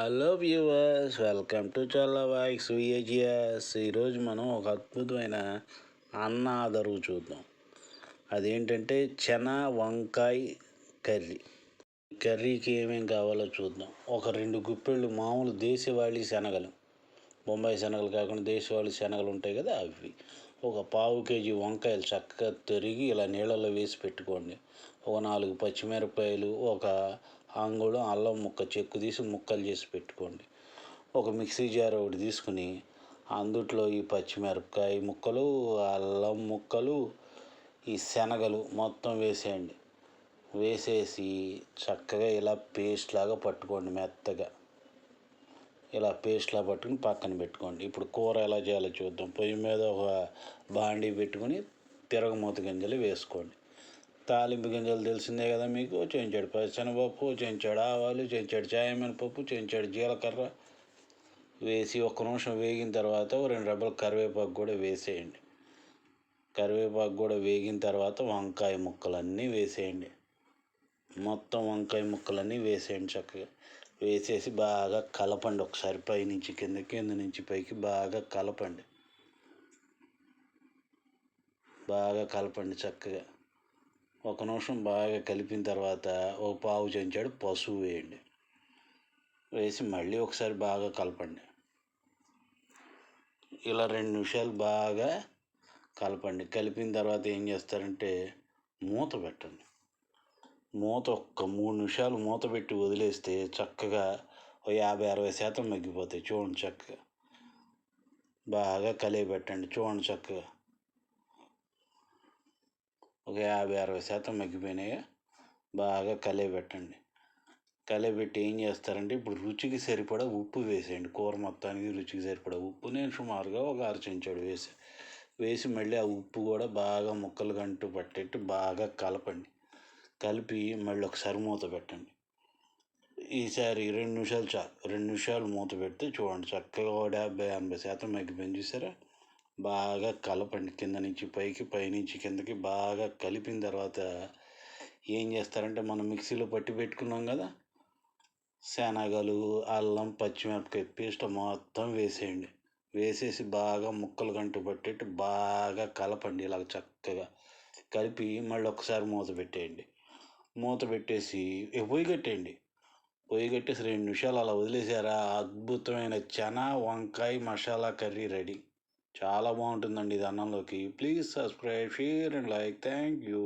Hello viewers welcome to చాలా వాయిక్స్ విఏజిఎస్. ఈరోజు మనం ఒక అద్భుతమైన అన్న ఆదరువు చూద్దాం. అదేంటంటే చెన వంకాయ కర్రీ. కర్రీకి ఏమేం కావాలో చూద్దాం. ఒక రెండు గుప్పెళ్ళు మామూలు దేశవాళీ శనగలు. బొంబాయి శనగలు కాకుండా దేశవాళీ శనగలు ఉంటాయి కదా అవి. ఒక పావు కేజీ వంకాయలు చక్కగా తరిగి ఇలా నీళ్ళలో వేసి పెట్టుకోండి. ఒక నాలుగు పచ్చిమిరపకాయలు ఒక అంగుళం అల్లం ముక్క చెక్కు తీసి ముక్కలు చేసి పెట్టుకోండి. ఒక మిక్సీ జార్ ఒకటి తీసుకుని అందుట్లో ఈ పచ్చిమిరపకాయ ముక్కలు అల్లం ముక్కలు ఈ శనగలు మొత్తం వేసేయండి. వేసేసి చక్కగా ఇలా పేస్ట్ లాగా పట్టుకోండి మెత్తగా. ఇలా పేస్ట్లా పట్టుకుని పక్కన పెట్టుకోండి. ఇప్పుడు కూర ఎలా చేయాలో చూద్దాం. పొయ్యి మీద ఒక బాండీ పెట్టుకుని తిరగమూత గింజలు వేసుకోండి. తాలింపు గింజలు తెలిసిందే కదా మీకు? చెంచాడు పచ్చనపప్పు చెంచాడు ఆవాలు చెంచాడు చాయమినపప్పు చెంచాడు జీలకర్ర. వేసి ఒక్క నిమిషం వేగిన తర్వాత ఓ రెండు రెబ్బలు కరివేపాకు కూడా వేసేయండి. కరివేపాకు కూడా వేగిన తర్వాత వంకాయ ముక్కలన్నీ వేసేయండి. మొత్తం వంకాయ ముక్కలన్నీ వేసేయండి చక్కగా. వేసేసి బాగా కలపండి ఒకసారి పైనుంచి కింద కింద నుంచి పైకి బాగా కలపండి. బాగా కలపండి చక్కగా. ఒక నిమిషం బాగా కలిపిన తర్వాత ఒక పావు చెంచాడు పసుపు వేయండి. వేసి మళ్ళీ ఒకసారి బాగా కలపండి. ఇలా రెండు నిమిషాలు బాగా కలపండి. కలిపిన తర్వాత ఏం చేస్తారంటే మూత పెట్టండి. మూత ఒక్క మూడు నిమిషాలు మూత పెట్టి వదిలేస్తే చక్కగా యాభై అరవై శాతం మగ్గిపోతాయి చూడండి చక్కగా. బాగా కలిగి పెట్టండి చూడండి చక్కగా. ఒక యాభై అరవై శాతం మగ్గిపోయినాయో. బాగా కలియబెట్టండి కలియబెట్టి ఏం చేస్తారంటే ఇప్పుడు రుచికి సరిపడా ఉప్పు వేసేయండి. కూర మొత్తానికి రుచికి సరిపడా ఉప్పు. నేను సుమారుగా ఒక అర చెంచాడు వేసి. వేసి మళ్ళీ ఆ ఉప్పు కూడా బాగా ముక్కలు గంటు పట్టేట్టు బాగా కలపండి. కలిపి మళ్ళీ ఒకసారి మూత పెట్టండి. ఈసారి రెండు నిమిషాలు చాలు. రెండు నిమిషాలు మూత పెడితే చూడండి చక్కగా ఒక డెబ్బై ఎనభై శాతం మగ్గిపోయింది. చూసారా? బాగా కలపండి. కింద నుంచి పైకి పైనుంచి కిందకి బాగా కలిపిన తర్వాత ఏం చేస్తారంటే మనం మిక్సీలో పట్టి పెట్టుకున్నాం కదా శనగలు అల్లం పచ్చిమిరపకాయ పేస్ట్ మొత్తం వేసేయండి. వేసేసి బాగా ముక్కలు గంటు పట్టేట్టు బాగా కలపండి. ఇలా చక్కగా కలిపి మళ్ళీ ఒకసారి మూత పెట్టేయండి. మూత పెట్టేసి పొయ్యి కట్టేయండి. పొయ్యి కట్టేసి రెండు నిమిషాలు అలా వదిలేసారా? అద్భుతమైన చనా వంకాయ మసాలా కర్రీ రెడీ. చాలా బాగుంటుందండి ఇది అన్నంలోకి. Please subscribe share and like thank you